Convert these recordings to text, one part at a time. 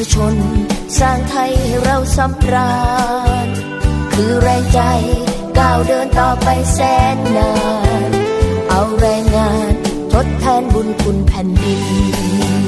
ประชน สร้างไทยให้เราสำราญ คือแรงใจก้าวเดินต่อไปแสนนาน เอาแรงงานทดแทนบุญคุณแผ่นดิน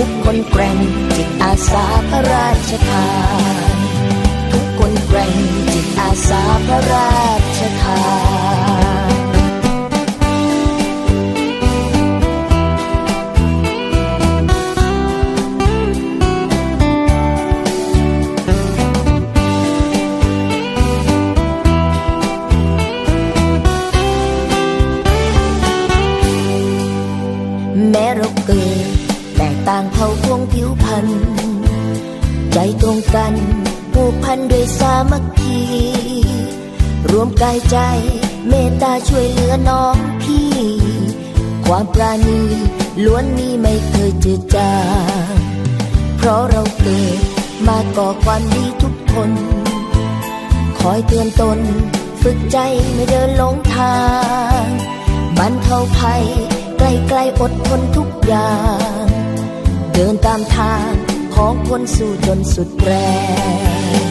ทุกคนแกร่งจิตอาสาพระราชทาน ทุกคนแกร่งจิตอาสาพระราชทานแม้เราเกิด แตกต่างเผ่าพวงผิวพันธุ์ใจตรงกันผูกพันด้วยสามัคคีรวมกายใจเมตตาช่วยเหลือน้องพี่ ความปราณีล้วนมีไม่เคยจืดจางเพราะเราเกิดมาก่อความดีทุกคน คอยเตือนตน ฝึกใจไม่เดินหลงทางบรรเทาภัยใกล้ๆอดทนทุกอย่าง ดินตามทางของคนสู้จนสุดแรง